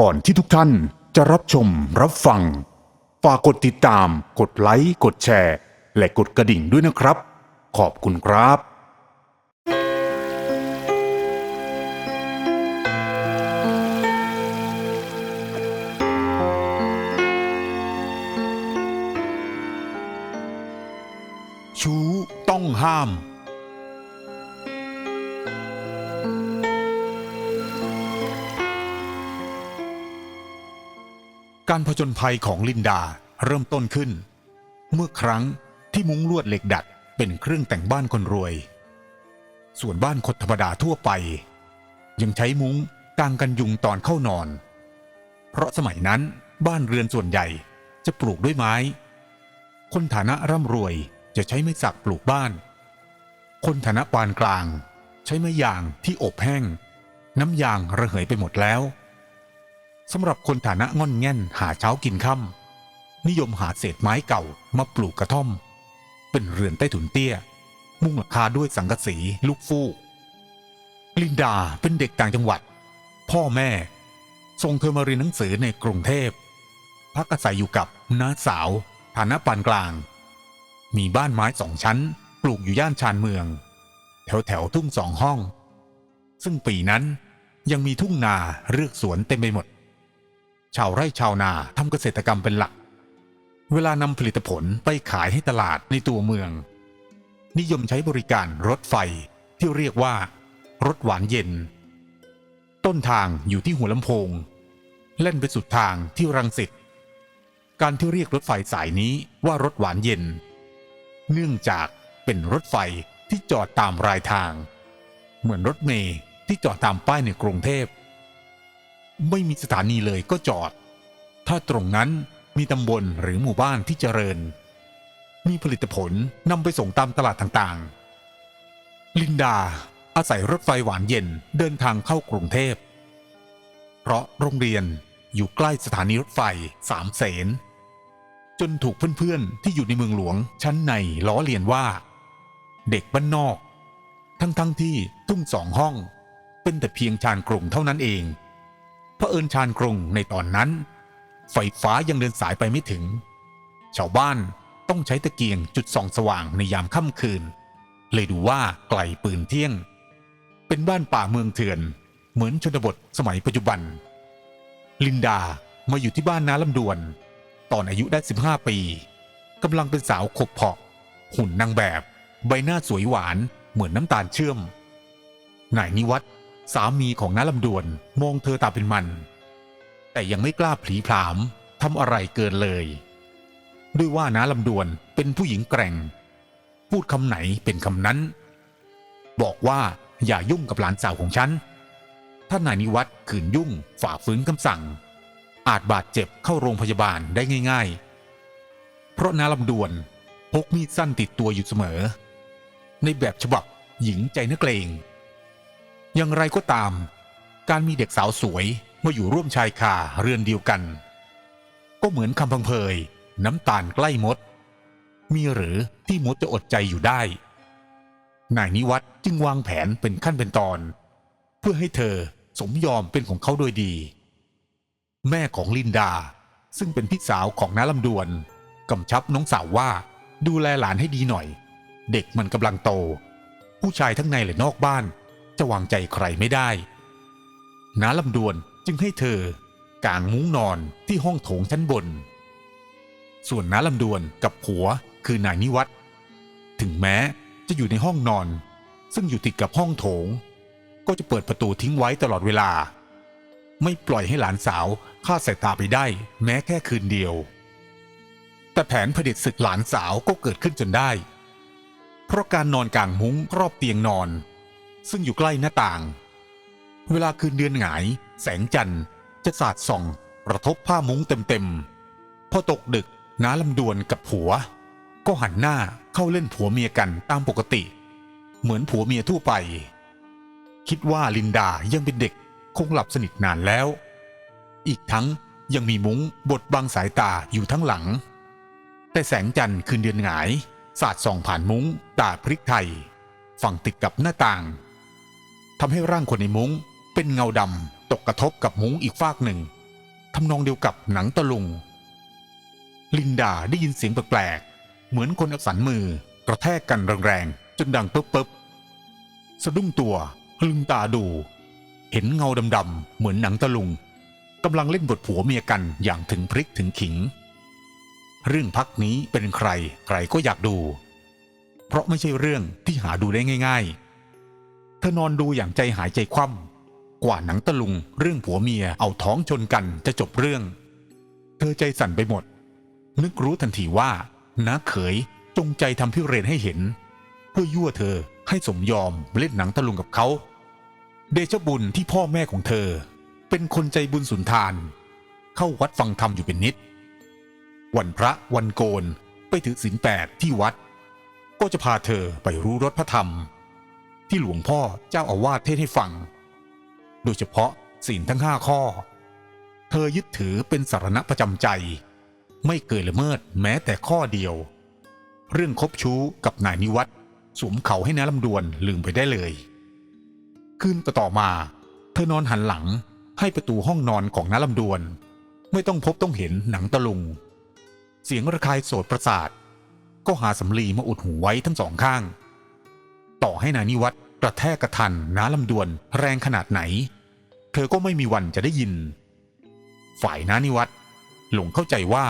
ก่อนที่ทุกท่านจะรับชมรับฟัง ฝากกดติดตาม กดไลค์ กดแชร์ และกดกระดิ่งด้วยนะครับ ขอบคุณครับ ชู้ต้องห้าม การผจญภัยของลินดาเริ่มต้นขึ้น เมื่อครั้งที่มุ้งลวดเหล็กดัดเป็นเครื่องแต่งบ้านคนรวย ส่วนบ้านคนธรรมดาทั่วไป ยังใช้มุ้งกางกันยุงตอนเข้านอน เพราะสมัยนั้นบ้านเรือนส่วนใหญ่จะปลูกด้วยไม้ คนฐานะร่ำรวยจะใช้ไม้สักปลูกบ้าน คนฐานะปานกลาง ใช้ไม้ยางที่อบแห้ง น้ำยางระเหยไปหมดแล้ว สำหรับคนฐานะง่อนแง่นหาเช้ากินค่ำนิยมหาเศษไม้เก่ามาปลูกกระท่อม เป็นเรือนใต้ถุนเตี้ย มุ่งหลังคาด้วยสังกะสีลูกฟูกลินดาเป็นเด็กต่างจังหวัด พ่อแม่ส่งเธอมาเรียนหนังสือในกรุงเทพ พักอาศัยอยู่กับน้าสาว ฐานะปานกลาง มีบ้านไม้สองชั้น ปลูกอยู่ย่านชานเมือง แถวแถวทุ่งสองห้อง ซึ่งปีนั้นยังมีทุ่งนาเรือกสวนเต็มไปหมด ชาวไร่ชาวนาทำเกษตรกรรมเป็นหลัก เวลานำผลิตผลไปขายให้ตลาดในตัวเมือง นิยมใช้บริการรถไฟที่เรียกว่า รถหวานเย็น ต้นทางอยู่ที่หัวลำโพง เล่นไปสุดทางที่รังสิตการที่เรียกรถไฟสายนี้ว่ารถหวานเย็น เนื่องจากเป็นรถไฟที่จอดตามรายทาง เหมือนรถเมล์ที่จอดตามป้ายในกรุงเทพ ไม่มีสถานีเลยก็จอด ถ้าตรงนั้นมีตำบลหรือหมู่บ้านที่เจริญ มีผลิตผลนำไปส่งตามตลาดต่างๆ ลินดาอาศัยรถไฟหวานเย็นเดินทางเข้ากรุงเทพ เพราะโรงเรียนอยู่ใกล้สถานีรถไฟสามเสน จนถูกเพื่อนๆ ที่อยู่ในเมืองหลวงชั้นในล้อเลียนว่า เด็กบ้านนอก ทั้งๆที่ทุ่งสองห้อง เป็นแต่เพียงชานกรุงเท่านั้นเอง เผอิญชานกรุงในตอนนั้น ไฟฟ้ายังเดินสายไปไม่ถึง ชาวบ้านต้องใช้ตะเกียงจุดส่องสว่างในยามค่ำคืน เลยดูว่าไกลปืนเที่ยง เป็นบ้านป่าเมืองเถื่อน เหมือนชนบทสมัยปัจจุบัน ลินดามาอยู่ที่บ้านน้าลำดวน ตอนอายุได้ 15 ปีกำลังเป็นสาวขบเพาะ หุ่นนางแบบ ใบหน้าสวยหวานเหมือนน้ำตาลเชื่อมนายนิวัฒ สามีของน้าลำดวนมองเธอตาเป็นมัน แต่ยังไม่กล้าผลีผลามทำอะไรเกินเลย ด้วยว่าน้าลำดวนเป็นผู้หญิงแกร่ง พูดคำไหนเป็นคำนั้น บอกว่าอย่ายุ่งกับหลานสาวของฉัน ถ้านายนิวัฒขืนยุ่งฝ่าฝืนคำสั่ง อาจบาดเจ็บเข้าโรงพยาบาลได้ง่าย ๆ เพราะน้าลำดวนพกมีดสั้นติดตัวอยู่เสมอ ในแบบฉบับหญิงใจนักเลง อย่างไรก็ตาม การมีเด็กสาวสวยมาอยู่ร่วมชายคาเรือนเดียวกัน ก็เหมือนคำพังเพยน้ำตาลใกล้มด มีหรือที่มดจะอดใจอยู่ได้ นายนิวัฒน์จึงวางแผนเป็นขั้นเป็นตอน เพื่อให้เธอสมยอมเป็นของเขาโดยดี แม่ของลินดาซึ่งเป็นพี่สาวของน้าลำดวนกำชับน้องสาวว่าดูแลหลานให้ดีหน่อย เด็กมันกำลังโต ผู้ชายทั้งในและนอกบ้าน จะวางใจใครไม่ได้น้าลำดวนจึงให้เธอกางมุ้งนอนที่ห้องโถงชั้นบน ส่วนน้าลำดวนกับผัวคือนายนิวัฒถึงแม้จะอยู่ในห้องนอน ซึ่งอยู่ติดกับห้องโถง ก็จะเปิดประตูทิ้งไว้ตลอดเวลา ไม่ปล่อยให้หลานสาวคลาดสายตาไปได้แม้แค่คืนเดียว แต่แผนเผด็จศึกหลานสาวก็เกิดขึ้นจนได้ เพราะการนอนกลางมุ้งรอบเตียงนอน ซึ่งอยู่ใกล้หน้าต่าง เวลาคืนเดือนหงาย แสงจันทร์จะสาดส่องกระทบผ้ามุ้งเต็มๆ พอตกดึกน้าลำดวนกับผัว ก็หันหน้าเข้าเล่นผัวเมียกันตามปกติ เหมือนผัวเมียทั่วไป คิดว่าลินดายังเป็นเด็กคงหลับสนิทนานแล้ว อีกทั้งยังมีมุ้งบดบังสายตาอยู่ทั้งหลัง แต่แสงจันทร์คืนเดือนหงาย สาดส่องผ่านมุ้งตาพริกไทย ฝั่งติดกับหน้าต่าง ทำให้ร่างคนในมุ้ง เป็นเงาดำตกกระทบกับมุ้งอีกฟากหนึ่งทำนองเดียวกับหนังตะลุง ลินดาได้ยินเสียงแปลกๆ เหมือนคนอาสันมือกระแทกกันแรงๆ จนดังปึ๊บปึ๊บสะดุ้งตัวลืมตาดู เห็นเงาดำๆ เหมือนหนังตะลุงกำลังเล่นบทผัวเมียกันอย่างถึงพริกถึงขิง เรื่องพักนี้เป็นใครใครก็อยากดู เพราะไม่ใช่เรื่องที่หาดูได้ง่าย ๆ ธอนอนดูอย่างใจหายใจคว่ำกว่าหนังตะลุง เรื่องผัวเมียเอาท้องชนกันจะจบเรื่อง เธอใจสั่นไปหมด นึกรู้ทันทีว่าน้าเขยจงใจทำพิเรนให้เห็น เพื่อยั่วเธอให้สมยอมเล่นหนังตะลุงกับเขา เดชบุญที่พ่อแม่ของเธอ เป็นคนใจบุญสุนทาน เข้าวัดฟังธรรมอยู่เป็นนิด วันพระวันโกนไปถือศีลแปดที่วัด ก็จะพาเธอไปรู้รสพระธรรม ที่หลวงพ่อเจ้าอาวาสเทศให้ฟัง โดยเฉพาะศีลทั้งห้าข้อ เธอยึดถือเป็นสารณะประจำใจ ไม่เกินละเมิดแม้แต่ข้อเดียว เรื่องคบชู้กับนายนิวัตสวมเขาให้น้าลำดวนลืมไปได้เลย คืนต่อมา เธอนอนหันหลังให้ประตูห้องนอนของน้าลำดวน ไม่ต้องพบต้องเห็นหนังตะลุง เสียงระคายโสดประสาท ก็หาสำลีมาอุดหูไว้ทั้งสองข้าง ต่อให้นายนิวัตรกระแทกกระทันน้าลำดวน แรงขนาดไหน เธอก็ไม่มีวันจะได้ยิน ฝ่ายน้านิวัตรหลงเข้าใจว่า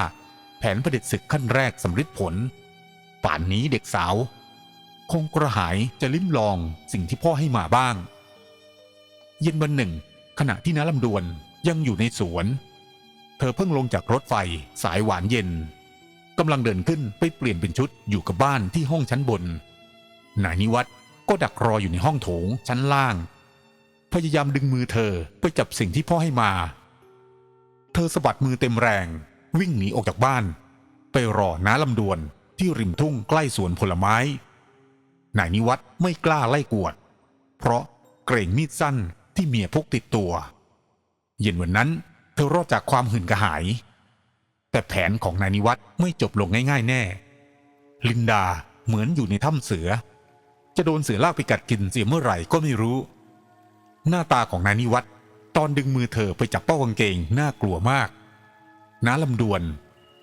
แผนประเด็จศึกขั้นแรกสำฤทธิ์ผล ป่านนี้เด็กสาว คงกระหายจะลิ้มลองสิ่งที่พ่อให้มาบ้าง เย็นวันหนึ่ง ขณะที่น้าลำดวนยังอยู่ในสวน เธอเพิ่งลงจากรถไฟสายหวานเย็นกำลังเดินขึ้นไปเปลี่ยนเป็นชุดอยู่กับบ้านที่ห้องชั้นบนนายนิวัตร ก็ดักรออยู่ในห้องโถงชั้นล่าง พยายามดึงมือเธอไปจับสิ่งที่พ่อให้มา เธอสะบัดมือเต็มแรง วิ่งหนีออกจากบ้าน ไปรอน้าลำดวนที่ริมทุ่งใกล้สวนผลไม้ นายนิวัตรไม่กล้าไล่กวด เพราะเกรงมีดสั้นที่เมียพกติดตัว เย็นวันนั้นเธอรอดจากความหื่นกระหาย แต่แผนของนายนิวัตรไม่จบลงง่าย ๆ แน่ ลินดาเหมือนอยู่ในถ้ำเสือ จะโดนเสือลากไปกัดกินเสียเมื่อไหร่ก็ไม่รู้ หน้าตาของนายนิวัตตอนดึงมือเธอไปจับเป้ากางเกงน่ากลัวมาก น้าลำดวน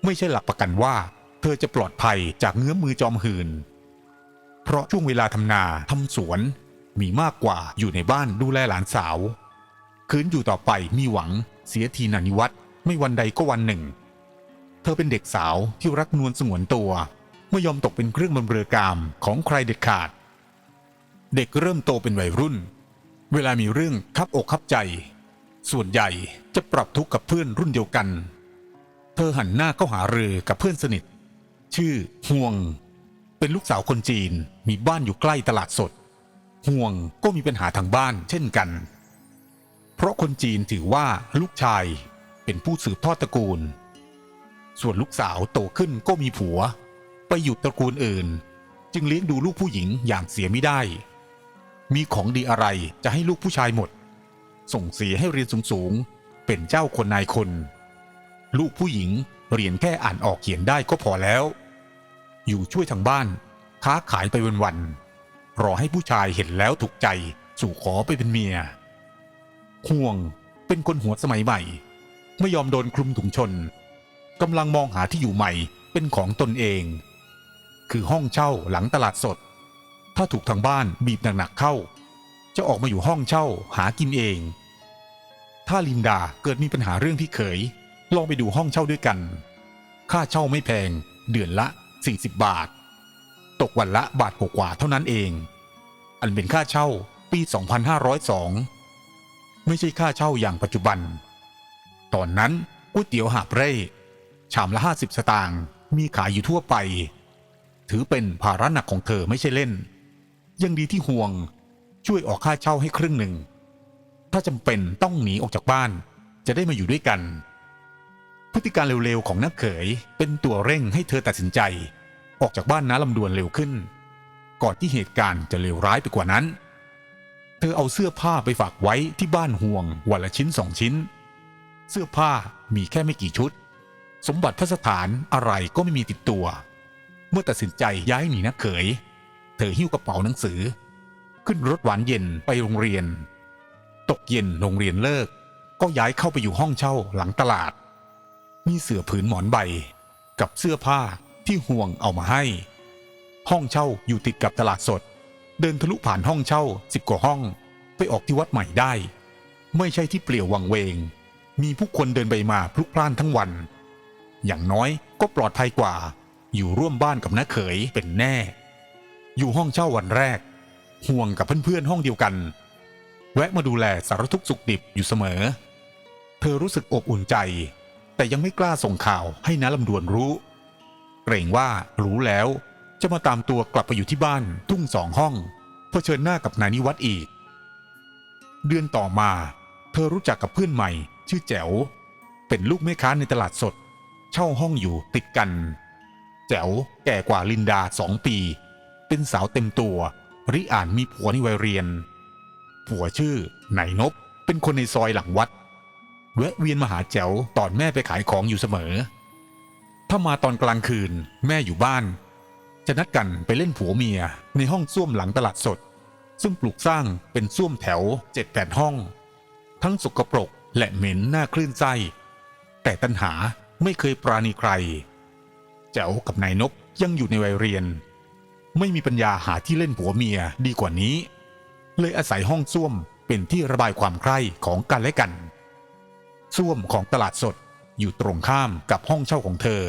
ไม่ใช่หลักประกันว่า เธอจะปลอดภัยจากเงื้อมือจอมหืน เพราะช่วงเวลาทำนาทำสวน มีมากกว่าอยู่ในบ้านดูแลหลานสาว คืนอยู่ต่อไปมีหวังเสียทีนานิวัตรไม่วันใดก็วันหนึ่ง เธอเป็นเด็กสาวที่รักนวลสงวนตัว ไม่ยอมตกเป็นเครื่องบำเรอกามของใครเด็ดขาด เด็กเริ่มโตเป็นวัยรุ่น เวลามีเรื่องคับอกคับใจ ส่วนใหญ่จะปรับทุกข์กับเพื่อนรุ่นเดียวกัน เธอหันหน้าเข้าหาเรือกับเพื่อนสนิท ชื่อห่วง เป็นลูกสาวคนจีนมีบ้านอยู่ใกล้ตลาดสด ห่วงก็มีปัญหาทางบ้านเช่นกัน เพราะคนจีนถือว่าลูกชายเป็นผู้สืบทอดตระกูล ส่วนลูกสาวโตขึ้นก็มีผัว ไปอยู่ตระกูลอื่น จึงเลี้ยงดูลูกผู้หญิงอย่างเสียไม่ได้ มีของดีอะไรจะให้ลูกผู้ชายหมด ส่งเสียให้เรียนสูงๆ เป็นเจ้าคนนายคน ลูกผู้หญิงเรียนแค่อ่านออกเขียนได้ก็พอแล้ว อยู่ช่วยทางบ้าน ค้าขายไปวันๆรอให้ผู้ชายเห็นแล้วถูกใจสู่ขอไปเป็นเมีย ห่วงเป็นคนหัวสมัยใหม่ ไม่ยอมโดนคลุมถุงชนกำลังมองหาที่อยู่ใหม่เป็นของตนเอง คือห้องเช่าหลังตลาดสด ถ้าถูกทางบ้านบีบหนักๆเข้า จะออกมาอยู่ห้องเช่าหากินเอง ถ้าลินดาเกิดมีปัญหาเรื่องพี่เขย ลองไปดูห้องเช่าด้วยกัน ค่าเช่าไม่แพง เดือนละ 40 บาท ตกวันละบาทกว่าๆเท่านั้นเอง อันเป็นค่าเช่าปี 2502 ไม่ใช่ค่าเช่าอย่างปัจจุบัน ตอนนั้นก๋วยเตี๋ยวหาบเร่ชามละ 50 สตางค์มีขายอยู่ทั่วไป ถือเป็นภาระหนักของเธอไม่ใช่เล่น ยังดีที่ห่วง ช่วยออกค่าเช่าให้ครึ่งหนึ่ง ถ้าจำเป็นต้องหนีออกจากบ้าน จะได้มาอยู่ด้วยกัน พฤติการเร็วๆของนักเขยเป็นตัวเร่งให้เธอตัดสินใจ ออกจากบ้านน้าลำดวนเร็วขึ้น ก่อนที่เหตุการณ์จะเลวร้ายไปกว่านั้น เธอเอาเสื้อผ้าไปฝากไว้ที่บ้านห่วงวันละชิ้นสองชิ้น เสื้อผ้ามีแค่ไม่กี่ชุด สมบัติพัสถานอะไรก็ไม่มีติดตัว เมื่อตัดสินใจย้ายหนีนักเขย ธอหิ้วกระเป๋าหนังสือ ขึ้นรถหวานเย็นไปโรงเรียน ตกเย็นโรงเรียนเลิก ก็ย้ายเข้าไปอยู่ห้องเช่าหลังตลาด มีเสื่อผืนหมอนใบ กับเสื้อผ้าที่ห่วงเอามาให้ ห้องเช่าอยู่ติดกับตลาดสด เดินทะลุผ่านห้องเช่าสิบกว่าห้อง ไปออกที่วัดใหม่ได้ ไม่ใช่ที่เปลี่ยววังเวง มีผู้คนเดินไปมาพลุกพล่านทั้งวัน อย่างน้อยก็ปลอดภัยกว่า อยู่ร่วมบ้านกับน้าเขยเป็นแน่ อยู่ห้องเช่าวันแรก ห่วงกับเพื่อนๆห้องเดียวกัน แวะมาดูแลสารทุกสุขดิบอยู่เสมอ เธอรู้สึกอบอุ่นใจ แต่ยังไม่กล้าส่งข่าวให้น้าลำดวนรู้ เกรงว่ารู้แล้วจะมาตามตัวกลับไปอยู่ที่บ้านทุ่งสองห้องเผชิญหน้ากับนายนิวัตอีก เดือนต่อมา เธอรู้จักกับเพื่อนใหม่ ชื่อแจ๋ว เป็นลูกแม่ค้าในตลาดสด เช่าห้องอยู่ติดกัน แจ๋วแก่กว่าลินดาสองปี เป็นสาวเต็มตัว ริอ่านมีผัวในวัยเรียน ผัวชื่อไหนนบ เป็นคนในซอยหลังวัด แวะเวียนมาหาแจ๋วตอนแม่ไปขายของอยู่เสมอ ถ้ามาตอนกลางคืนแม่อยู่บ้าน จะนัดกันไปเล่นผัวเมียในห้องส้วมหลังตลาดสด ซึ่งปลูกสร้างเป็นส้วมแถวเจ็ดแปดห้อง ทั้งสกปรกและเหม็นหน้าคลื่นไส้แต่ตัณหาไม่เคยปราณีใคร แจ๋วกับนายนบยังอยู่ในวัยเรียน ไม่มีปัญญาหาที่เล่นผัวเมียดีกว่านี้ เลยอาศัยห้องส้วมเป็นที่ระบายความใคร่ของกันและกันส้วมของตลาดสดอยู่ตรงข้ามกับห้องเช่าของเธอ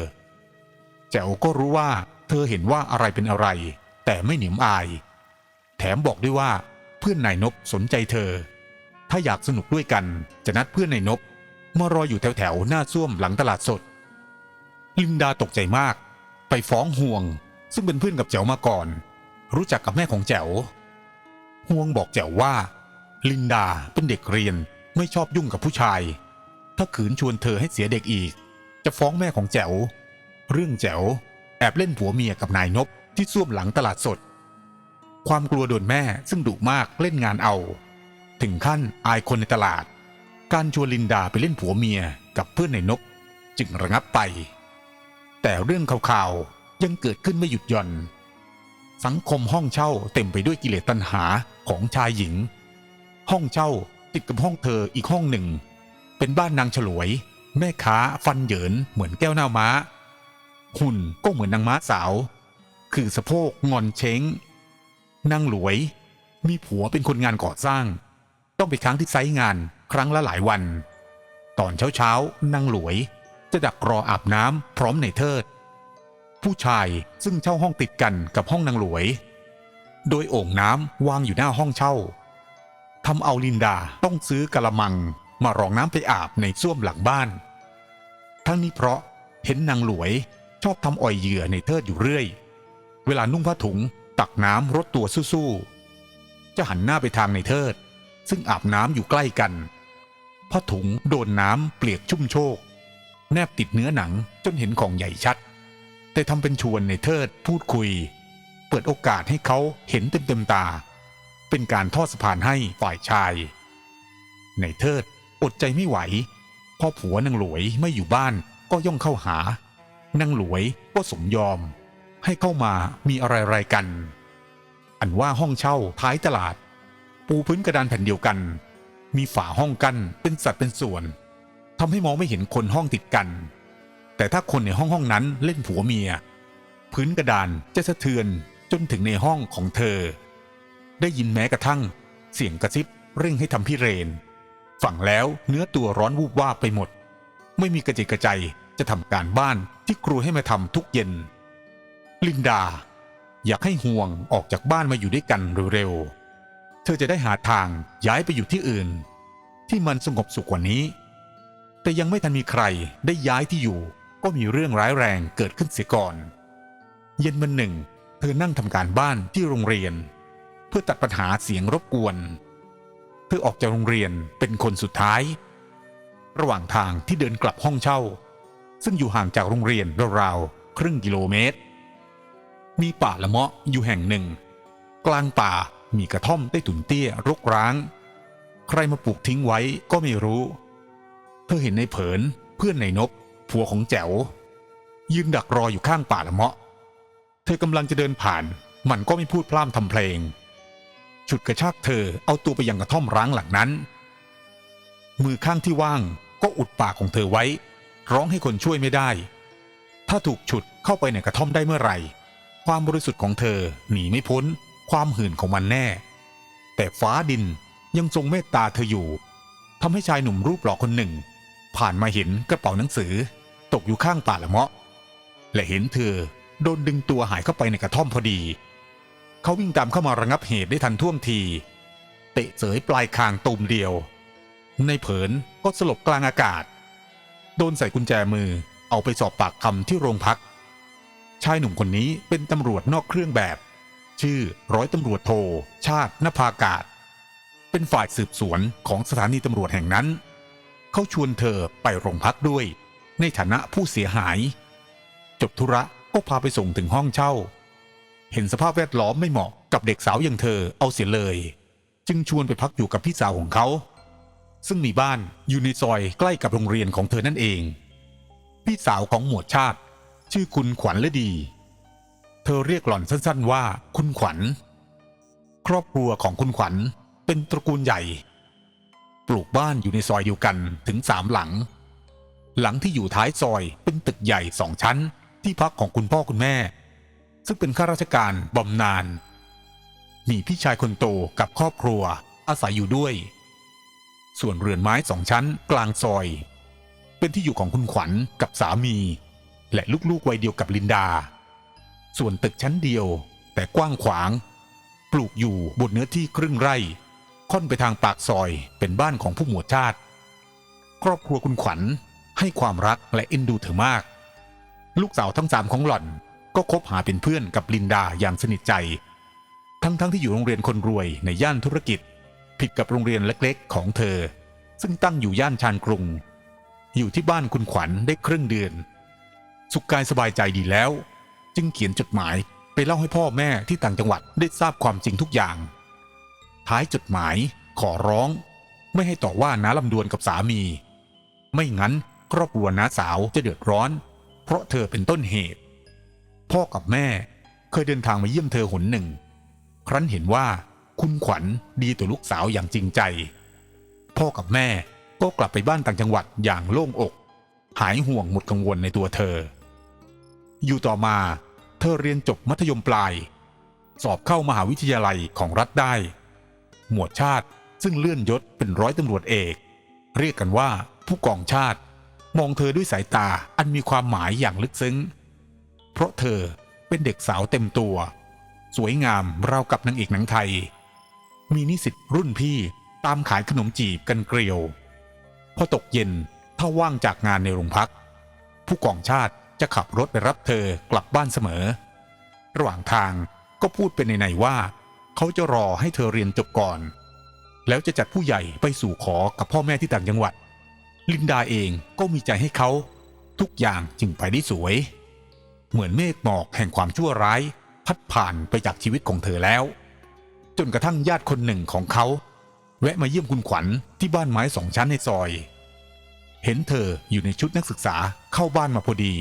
แจ๋วก็รู้ว่าเธอเห็นว่าอะไรเป็นอะไร แต่ไม่หนียมอาย แถมบอกด้วยว่าเพื่อนนายนบสนใจเธอ ถ้าอยากสนุกด้วยกันจะนัดเพื่อนนายนบมารออยู่แถวๆหน้าส้วมหลังตลาดสด ลินดาตกใจมาก ไปฟ้องห่วง ซึ่งเป็นเพื่อนกับแจ๋วมาก่อน รู้จักกับแม่ของแจ๋วห่วงบอกแจ๋วว่า ลินดาเป็นเด็กเรียนไม่ชอบยุ่งกับผู้ชาย ถ้าขืนชวนเธอให้เสียเด็กอีก จะฟ้องแม่ของแจ๋วเรื่องแจ๋วแอบเล่นผัวเมียกับนายนบที่ส้วมหลังตลาดสด ความกลัวโดนแม่ซึ่งดุมากเล่นงานเอา ถึงขั้นอายคนในตลาด การชวนลินดาไปเล่นผัวเมียกับเพื่อนในนบจึงระงับไป แต่เรื่องข่าวๆ ยังเกิดขึ้นไม่หยุดหย่อน สังคมห้องเช่าเต็มไปด้วยกิเลสตัณหาของชายหญิง ห้องเช่าติดกับห้องเธออีกห้องหนึ่ง เป็นบ้านนางฉลวย แม่ค้าฟันเหยินเหมือนแก้วหน้าม้า หุ่นก็เหมือนนางม้าสาว คือสะโพกงอนเช้งนางหลวย มีผัวเป็นคนงานก่อสร้าง ต้องไปค้างที่ไซต์งานครั้งละหลายวัน ตอนเช้าเช้านางหลวยจะดักรออาบน้ำพร้อมในเทิด ผู้ชายซึ่งเช่าห้องติดกันกับห้องนางหลวย โดยโอ่งน้ำวางอยู่หน้าห้องเช่าทำเอาลินดาต้องซื้อกะละมังมารองน้ำไปอาบในส้วมหลังบ้าน ทั้งนี้เพราะเห็นนางหลวยชอบทำอ่อยเหยื่อในเทิดอยู่เรื่อย เวลานุ่งผ้าถุงตักน้ำรดตัวสู้ๆ จะหันหน้าไปทางในเทิด ซึ่งอาบน้ำอยู่ใกล้กัน ผ้าถุงโดนน้ำเปียกชุ่มโชก แนบติดเนื้อหนังจนเห็นของใหญ่ชัด แต่ทำเป็นชวนในเทิดพูดคุย เปิดโอกาสให้เขาเห็นเต็มๆตา เป็นการทอดสะพานให้ฝ่ายชาย ในเทิดอดใจไม่ไหวพอผัวนางหลวยไม่อยู่บ้านก็ย่องเข้าหานางหลวยก็สมยอม ให้เข้ามามีอะไรๆกัน อันว่าห้องเช่าท้ายตลาด ปูพื้นกระดานแผ่นเดียวกัน มีฝาห้องกั้นเป็นสัดเป็นส่วนทำให้มองไม่เห็นคนห้องติดกัน แต่ถ้าคนในห้องห้องนั้นเล่นผัวเมีย พื้นกระดานจะสะเทือนจนถึงในห้องของเธอ ได้ยินแม้กระทั่ง เสียงกระซิบเร่งให้ทำพิเรนฟังแล้วเนื้อตัวร้อนวูบวาบไปหมด ไม่มีกระจิกกระใจจะทำการบ้านที่ครูให้มาทำทุกเย็น ลินดา อยากให้ห่วงออกจากบ้านมาอยู่ด้วยกันเร็วๆ เธอจะได้หาทางย้ายไปอยู่ที่อื่น ที่มันสงบสุขกว่านี้ แต่ยังไม่ทันมีใครได้ย้ายที่อยู่ ก็มีเรื่องร้ายแรงเกิดขึ้นเสียก่อน เย็นวันหนึ่ง เธอนั่งทำการบ้านที่โรงเรียน เพื่อตัดปัญหาเสียงรบกวน เธอออกจากโรงเรียนเป็นคนสุดท้าย ระหว่างทางที่เดินกลับห้องเช่า ซึ่งอยู่ห่างจากโรงเรียนราวๆครึ่งกิโลเมตร มีป่าละเมาะอยู่แห่งหนึ่ง กลางป่ามีกระท่อมใต้ถุนเตี้ยรกร้าง ใครมาปลูกทิ้งไว้ก็ไม่รู้ เธอเห็นในเผินเพื่อนในนบ ผัวของแจ๋วยืนดักรออยู่ข้างป่าละเมาะ เธอกำลังจะเดินผ่าน มันก็ไม่พูดพร่ำทำเพลง ฉุดกระชากเธอเอาตัวไปยังกระท่อมร้างหลังนั้น มือข้างที่ว่างก็อุดปากของเธอไว้ ร้องให้คนช่วยไม่ได้ ถ้าถูกฉุดเข้าไปในกระท่อมได้เมื่อไหร่ ความบริสุทธิ์ของเธอหนีไม่พ้น ความหื่นของมันแน่ แต่ฟ้าดินยังทรงเมตตาเธออยู่ทำให้ชายหนุ่มรูปหล่อคนหนึ่ง ผ่านมาเห็นกระเป๋าหนังสือ ตกอยู่ข้างป่าละเมาะ และเห็นเธอโดนดึงตัวหายเข้าไปในกระท่อมพอดี เขาวิ่งตามเข้ามาระงับเหตุได้ทันท่วงที เตะเสยปลายคางตูมเดียว ในเผินก็สลบกลางอากาศ โดนใส่กุญแจมือเอาไปสอบปากคำที่โรงพัก ชายหนุ่มคนนี้เป็นตำรวจนอกเครื่องแบบ ชื่อร้อยตำรวจโท ชาตินภากาศ เป็นฝ่ายสืบสวนของสถานีตำรวจแห่งนั้น เขาชวนเธอไปโรงพักด้วย ในฐานะผู้เสียหาย จบธุระก็พาไปส่งถึงห้องเช่า เห็นสภาพแวดล้อมไม่เหมาะกับเด็กสาวอย่างเธอเอาเสียเลย จึงชวนไปพักอยู่กับพี่สาวของเขา ซึ่งมีบ้านอยู่ในซอยใกล้กับโรงเรียนของเธอนั่นเอง พี่สาวของหมวดชาติ ชื่อคุณขวัญและดี เธอเรียกหล่อนสั้นๆว่าคุณขวัญ ครอบครัวของคุณขวัญเป็นตระกูลใหญ่ ปลูกบ้านอยู่ในซอยเดียวกันถึงสามหลัง หลังที่อยู่ท้ายซอยเป็นตึกใหญ่สองชั้น ที่พักของคุณพ่อคุณแม่ ซึ่งเป็นข้าราชการบำนาญมีพี่ชายคนโตกับครอบครัวอาศัยอยู่ด้วย ส่วนเรือนไม้สองชั้นกลางซอย เป็นที่อยู่ของคุณขวัญกับสามี และลูกๆวัยเดียวกับลินดา ส่วนตึกชั้นเดียวแต่กว้างขวาง ปลูกอยู่บนเนื้อที่ครึ่งไร่ ค่อนไปทางปากซอยเป็นบ้านของผู้หมวดชาติ ครอบครัวคุณขวัญให้ความรักและเอ็นดูเธอมาก ลูกสาวทั้งสามของหล่อนก็คบหาเป็นเพื่อนกับลินดาอย่างสนิทใจ ทั้งๆทที่อยู่โรงเรียนคนรวยในย่านธุรกิจ ผิดกับโรงเรียนเล็กๆ ของเธอ ซึ่งตั้งอยู่ย่านชานกรุง อยู่ที่บ้านคุณขวัญได้ครึ่งเดือน สุขกายสบายใจดีแล้ว จึงเขียนจดหมายไปเล่าให้พ่อแม่ที่ต่างจังหวัดได้ทราบความจริงทุกอย่าง ท้ายจดหมายขอร้อง ไม่ให้ต่อว่าน้าลำดวนกับสามี ไม่งั้นครอบครัวน้าสาวจะเดือดร้อน เพราะเธอเป็นต้นเหตุ พ่อกับแม่เคยเดินทางมาเยี่ยมเธอหนหนึ่ง ครั้นเห็นว่าคุณขวัญดีต่อลูกสาวอย่างจริงใจ พ่อกับแม่ก็กลับไปบ้านต่างจังหวัดอย่างโล่งอก หายห่วงหมดกังวลในตัวเธอ อยู่ต่อมาเธอเรียนจบมัธยมปลาย สอบเข้ามหาวิทยาลัยของรัฐได้ หมวดชาติ ซึ่งเลื่อนยศเป็นร้อยตำรวจเอก เรียกกันว่าผู้กองชาติ มองเธอด้วยสายตาอันมีความหมายอย่างลึกซึ้ง เพราะเธอเป็นเด็กสาวเต็มตัว สวยงามราวกับนางเอกหนังไทย มีนิสิตรุ่นพี่ตามขายขนมจีบกันเกลียว พอตกเย็นถ้าว่างจากงานในโรงพัก ผู้กองชาติจะขับรถไปรับเธอกลับบ้านเสมอ ระหว่างทางก็พูดเป็นในๆว่า เขาจะรอให้เธอเรียนจบก่อน แล้วจะจัดผู้ใหญ่ไปสู่ขอกับพ่อแม่ที่ต่างจังหวัด ลินดาเองก็มีใจให้เขา ทุกอย่างจึงไปได้สวย เหมือนเมฆหมอกแห่งความชั่วร้าย พัดผ่านไปจากชีวิตของเธอแล้ว จนกระทั่งญาติคนหนึ่งของเขา แวะมาเยี่ยมคุณขวัญที่บ้านไม้สองชั้นในซอย เห็นเธออยู่ในชุดนักศึกษาเข้าบ้านมาพอดี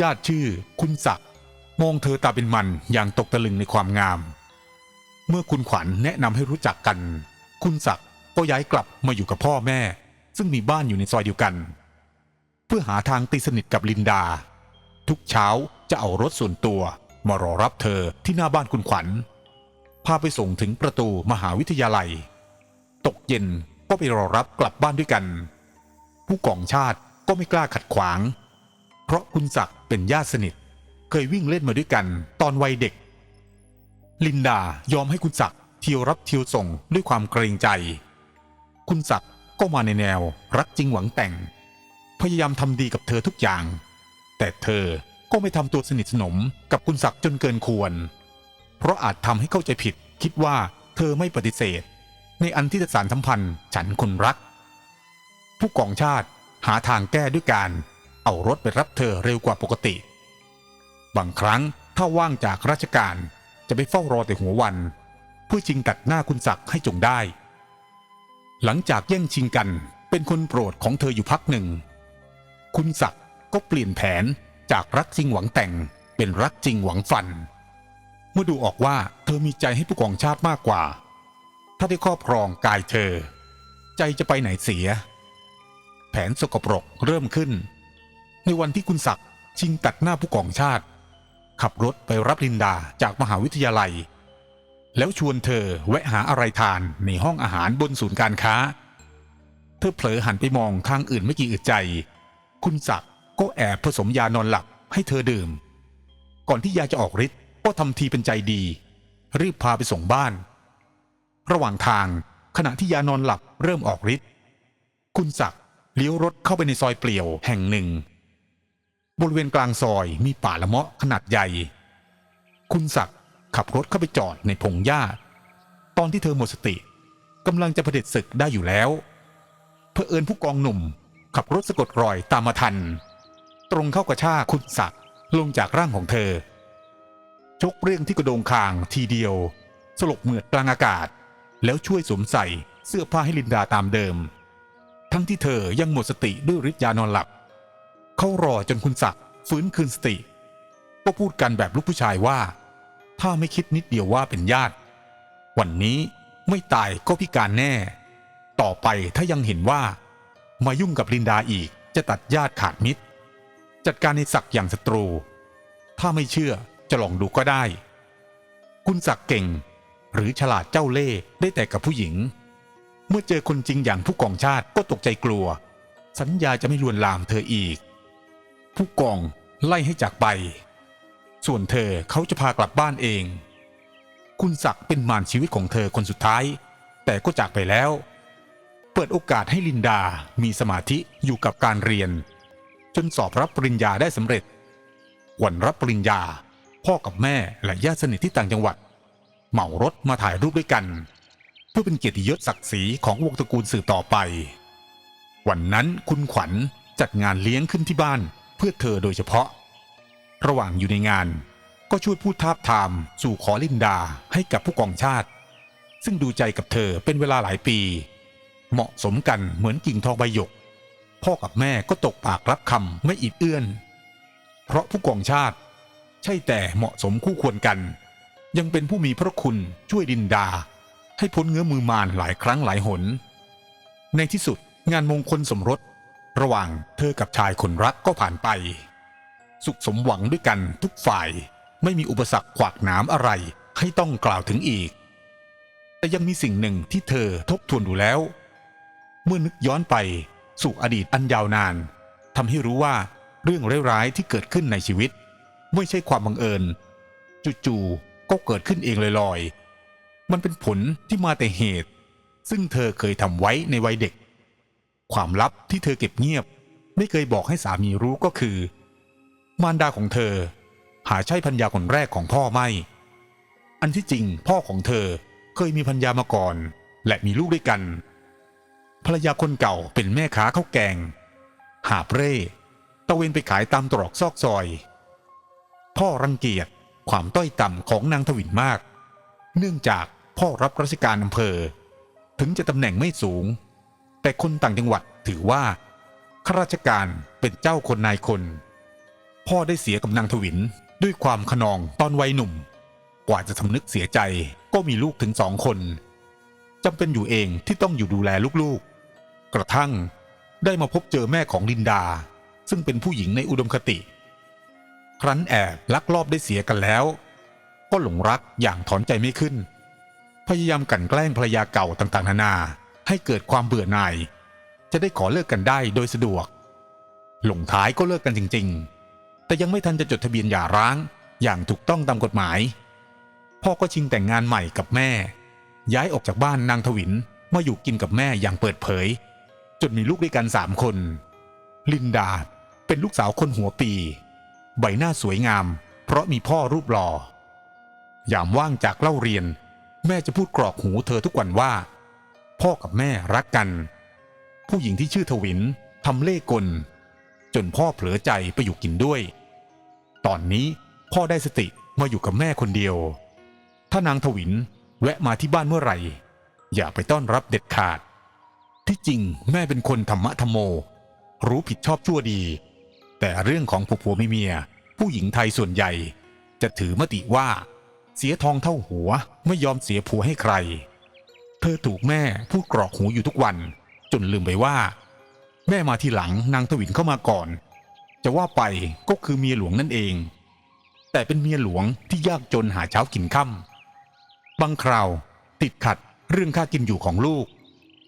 ญาติชื่อ คุณศักดิ์มองเธอตาเป็นมันอย่างตกตะลึงในความงาม เมื่อคุณขวัญแนะนำให้รู้จักกัน คุณศักดิ์ก็ย้ายกลับมาอยู่กับพ่อแม่ ซึ่งมีบ้านอยู่ในซอยเดียวกัน เพื่อหาทางตีสนิทกับลินดา ทุกเช้าจะเอารถส่วนตัว มารอรับเธอที่หน้าบ้านคุณขวัญ พาไปส่งถึงประตูมหาวิทยาลัย ตกเย็นก็ไปรอรับกลับบ้านด้วยกัน ผู้กองชาติก็ไม่กล้าขัดขวาง เพราะคุณศักดิ์เป็นญาติสนิท เคยวิ่งเล่นมาด้วยกันตอนวัยเด็ก ลินดายอมให้คุณศักดิ์เที่ยวรับเที่ยวส่งด้วยความเกรงใจ คุณศักดิ์ก็มาในแนวรักจริงหวังแต่ง พยายามทำดีกับเธอทุกอย่าง แต่เธอก็ไม่ทำตัวสนิทสนมกับคุณศักดิ์จนเกินควร เพราะอาจทำให้เข้าใจผิด คิดว่าเธอไม่ปฏิเสธ ในอันที่จะสารสัมพันธ์ฉันคนรัก ผู้กองชาติหาทางแก้ด้วยการเอารถไปรับเธอเร็วกว่าปกติ บางครั้งถ้าว่างจากราชการ จะไปเฝ้ารอแต่หัววัน เพื่อชิงตัดหน้าคุณศักดิ์ให้จงได้ หลังจากแย่งชิงกันเป็นคนโปรดของเธออยู่พักหนึ่ง คุณศักดิ์ก็เปลี่ยนแผนจากรักจริงหวังแต่งเป็นรักจริงหวังฟัน เมื่อดูออกว่าเธอมีใจให้ผู้กองชาติมากกว่า ถ้าได้ครอบครองกายเธอ ใจจะไปไหนเสีย แผนสกปรกเริ่มขึ้น ในวันที่คุณศักดิ์ชิงตัดหน้าผู้กองชาติ ขับรถไปรับลินดาจากมหาวิทยาลัย แล้วชวนเธอแวะหาอะไรทานในห้องอาหารบนศูนย์การค้า เธอเผลอหันไปมองทางอื่นไม่กี่อึดใจ คุณศักดิ์ก็แอบผสมยานอนหลับให้เธอดื่ม ก่อนที่ยาจะออกฤทธิ์ก็ทำทีเป็นใจดี รีบพาไปส่งบ้าน ระหว่างทางขณะที่ยานอนหลับเริ่มออกฤทธิ์คุณศักดิ์เลี้ยวรถเข้าไปในซอยเปลี่ยวแห่งหนึ่ง บริเวณกลางซอยมีป่าละเมาะขนาดใหญ่ คุณศักดิ์ขับรถเข้าไปจอดในพงหญ้า ตอนที่เธอหมดสติกำลังจะเผด็จศึกได้อยู่แล้ว เพื่อเอิญผู้กองหนุ่ม ขับรถสะกดรอยตามมาทัน ตรงเข้ากระชากคุณศักดิ์ลงจากร่างของเธอ ชกเรื่องที่กระโดงคางทีเดียว สลบเหมือดกลางอากาศ แล้วช่วยสวมใส่เสื้อผ้าให้ลินดาตามเดิม ทั้งที่เธอยังหมดสติด้วยฤทธิ์ยานอนหลับ เขารอจนคุณศักดิ์ฟื้นคืนสติ ก็พูดกันแบบลูกผู้ชายว่า ถ้าไม่คิดนิดเดียวว่าเป็นญาติ วันนี้ไม่ตายก็พิการแน่ ต่อไปถ้ายังเห็นว่า มายุ่งกับลินดาอีกจะตัดญาติขาดมิตร จัดการในศักดิ์อย่างศัตรู ถ้าไม่เชื่อจะลองดูก็ได้ คุณศักดิ์เก่ง หรือฉลาดเจ้าเล่ห์ได้แต่กับผู้หญิง เมื่อเจอคนจริงอย่างผู้กองชาติก็ตกใจกลัว สัญญาจะไม่ลวนลามเธออีก ผู้กองไล่ให้จากไป ส่วนเธอเขาจะพากลับบ้านเอง คุณศักดิ์เป็นมารชีวิตของเธอคนสุดท้าย แต่ก็จากไปแล้ว เปิดโอกาสให้ลินดามีสมาธิอยู่กับการเรียน จนสอบรับปริญญาได้สำเร็จ วันรับปริญญา พ่อกับแม่และญาติสนิทที่ต่างจังหวัด เหมารถมาถ่ายรูปด้วยกัน เพื่อเป็นเกียรติยศศักดิ์ศรีของวงตระกูลสืบต่อไป วันนั้นคุณขวัญจัดงานเลี้ยงขึ้นที่บ้าน พื่อเธอโดยเฉพาะ ระหว่างอยู่ในงาน ก็ช่วยพูดทาบทามสู่ขอลินดาให้กับผู้กองชาติ ซึ่งดูใจกับเธอเป็นเวลาหลายปี เหมาะสมกันเหมือนกิ่งทองใบหยก พ่อกับแม่ก็ตกปากรับคำไม่อิดเอื้อน เพราะผู้กองชาติ ใช่แต่เหมาะสมคู่ควรกัน ยังเป็นผู้มีพระคุณช่วยดินดา ให้พ้นเงื้อมือมารหลายครั้งหลายหน ในที่สุดงานมงคลสมรส ระหว่างเธอกับชายคนรักก็ผ่านไป สุขสมหวังด้วยกันทุกฝ่ายไม่มีอุปสรรคขวากหนามอะไรให้ต้องกล่าวถึงอีก แต่ยังมีสิ่งหนึ่งที่เธอทบทวนดูแล้ว เมื่อนึกย้อนไปสู่อดีตอันยาวนานทำให้รู้ว่าเรื่องร้ายๆที่เกิดขึ้นในชีวิต ไม่ใช่ความบังเอิญจู่ๆก็เกิดขึ้นเองลอยๆมันเป็นผลที่มาแต่เหตุ ซึ่งเธอเคยทำไว้ในวัยเด็ก ความลับที่เธอเก็บเงียบ ไม่เคยบอกให้สามีรู้ก็คือ มารดาของเธอ หาใช่พัญญาคนแรกของพ่อไม่ อันที่จริงพ่อของเธอเคยมีพัญญามาก่อน และมีลูกด้วยกัน ภรรยาคนเก่าเป็นแม่ค้าข้าวแกง หาบเร่ตะเวนไปขายตามตรอกซอกซอย พ่อรังเกียจความต้อยต่ำของนางทวินมาก เนื่องจากพ่อรับราชการอำเภอ ถึงจะตำแหน่งไม่สูง แต่คนต่างจังหวัดถือว่าข้าราชการเป็นเจ้าคนนายคน พ่อได้เสียกับนางทวินด้วยความขนองตอนวัยหนุ่ม กว่าจะสำนึกเสียใจก็มีลูกถึงสองคนจำเป็นอยู่เองที่ต้องอยู่ดูแลลูกๆ กระทั่งได้มาพบเจอแม่ของลินดา ซึ่งเป็นผู้หญิงในอุดมคติ ครั้นแอบลักลอบได้เสียกันแล้ว ก็หลงรักอย่างถอนใจไม่ขึ้น พยายามกลั่นแกล้งภรรยาเก่าต่างๆ นานา ให้เกิดความเบื่อหน่าย จะได้ขอเลิกกันได้โดยสะดวก หลงท้ายก็เลิกกันจริง ๆ แต่ยังไม่ทันจะจดทะเบียนหย่าร้างอย่างถูกต้องตามกฎหมาย พ่อก็ชิงแต่งงานใหม่กับแม่ ย้ายออกจากบ้านนางทวินมาอยู่กินกับแม่อย่างเปิดเผย จนมีลูกด้วยกันสามคน ลินดาเป็นลูกสาวคนหัวปี ใบหน้าสวยงาม เพราะมีพ่อรูปหล่อยามว่างจากเล่าเรียน แม่จะพูดกรอกหูเธอทุกวันว่า พ่อกับแม่รักกัน ผู้หญิงที่ชื่อทวินทำเล่กล จนพ่อเผลอใจไปอยู่กินด้วย ตอนนี้พ่อได้สติมาอยู่กับแม่คนเดียว ถ้านางทวินแวะมาที่บ้านเมื่อไหร่ อย่าไปต้อนรับเด็ดขาด ที่จริงแม่เป็นคนธรรมะธรรมโม รู้ผิดชอบชั่วดี แต่เรื่องของผัวผัวเมียผู้หญิงไทยส่วนใหญ่ จะถือมติว่า เสียทองเท่าหัวไม่ยอมเสียผัวให้ใคร เธอถูกแม่พูดกรอกหูอยู่ทุกวัน จนลืมไปว่า แม่มาทีหลังนางทวินเข้ามาก่อน จะว่าไปก็คือเมียหลวงนั่นเอง แต่เป็นเมียหลวงที่ยากจนหาเช้ากินค่ำบางคราวติดขัดเรื่องค่ากินอยู่ของลูก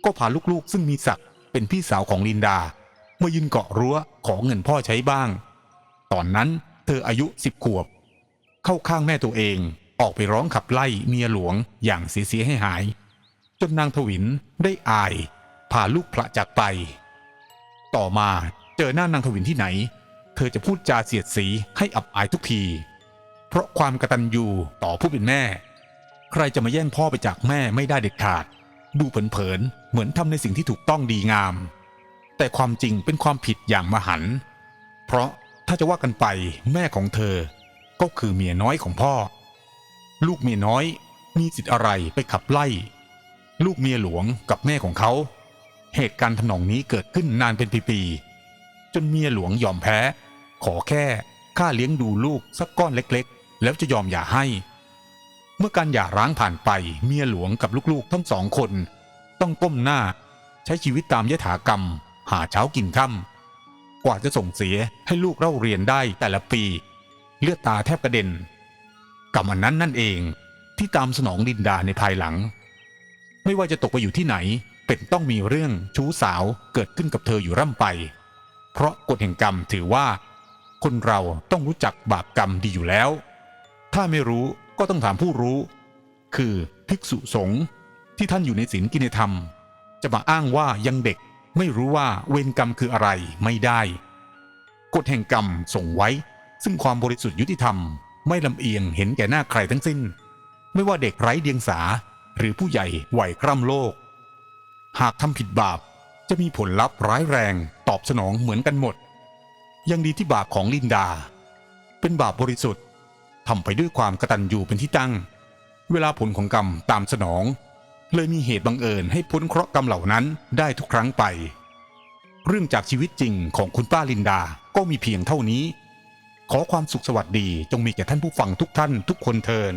ก็พาลูกๆซึ่งมีศักดิ์เป็นพี่สาวของลินดามายืนเกาะรั้วขอเงินพ่อใช้บ้าง ตอนนั้นเธออายุสิบขวบ เข้าข้างแม่ตัวเองออกไปร้องขับไล่เมียหลวงอย่างเสียๆให้หาย นนางทวินได้อายพาลูกพระจากไป ต่อมาเจอหน้านางทวินที่ไหน เธอจะพูดจาเสียดสีให้อับอายทุกที เพราะความกระตัญญูต่อผู้เป็นแม่ ใครจะมาแย่งพ่อไปจากแม่ไม่ได้เด็ดขาด ดูเผินๆเหมือนทำในสิ่งที่ถูกต้องดีงาม แต่ความจริงเป็นความผิดอย่างมหัน เพราะถ้าจะว่ากันไปแม่ของเธอ ก็คือเมียน้อยของพ่อ ลูกเมียน้อยมีสิทธิ์อะไรไปขับไล่ ลูกเมียหลวงกับแม่ของเขา เหตุการณ์ทำนองนี้เกิดขึ้นนานเป็นปีๆจนเมียหลวงยอมแพ้ ขอแค่ค่าเลี้ยงดูลูกสักก้อนเล็กๆ แล้วจะยอมหย่าให้ เมื่อการหย่าร้างผ่านไปเมียหลวงกับลูกๆ ทั้งสองคน ต้องก้มหน้า ใช้ชีวิตตามยถากรรม หาเช้ากินค่ำกว่าจะส่งเสียให้ลูกเล่าเรียนได้แต่ละปี เลือดตาแทบกระเด็นกรรมอันนั้นนั่นเองที่ตามสนองดินดาในภายหลัง ไม่ว่าจะตกไปอยู่ที่ไหน เป็นต้องมีเรื่องชู้สาวเกิดขึ้นกับเธออยู่ร่ำไป เพราะกฎแห่งกรรมถือว่า คนเราต้องรู้จักบาปกรรมดีอยู่แล้ว ถ้าไม่รู้ก็ต้องถามผู้รู้ คือภิกษุสงฆ์ที่ท่านอยู่ในศีลกินธรรม จะมาอ้างว่ายังเด็กไม่รู้ว่าเวรกรรมคืออะไรไม่ได้ กฎแห่งกรรมส่งไว้ ซึ่งความบริสุทธิ์ยุติธรรม ไม่ลำเอียงเห็นแก่หน้าใครทั้งสิ้น ไม่ว่าเด็กไร้เดียงสา หรือผู้ใหญ่วัยคร่ำโลก หากทำผิดบาปจะมีผลลัพธ์ร้ายแรงตอบสนองเหมือนกันหมด ยังดีที่บาปของลินดา เป็นบาปบริสุทธิ์ทำไปด้วยความกระตัญญูเป็นที่ตั้ง เวลาผลของกรรมตามสนอง เลยมีเหตุบังเอิญให้พ้นเคราะห์กรรมเหล่านั้นได้ทุกครั้งไป เรื่องจากชีวิตจริงของคุณป้าลินดาก็มีเพียงเท่านี้ ขอความสุขสวัสดีจงมีแก่ท่านผู้ฟังทุกท่านทุกคนเทิน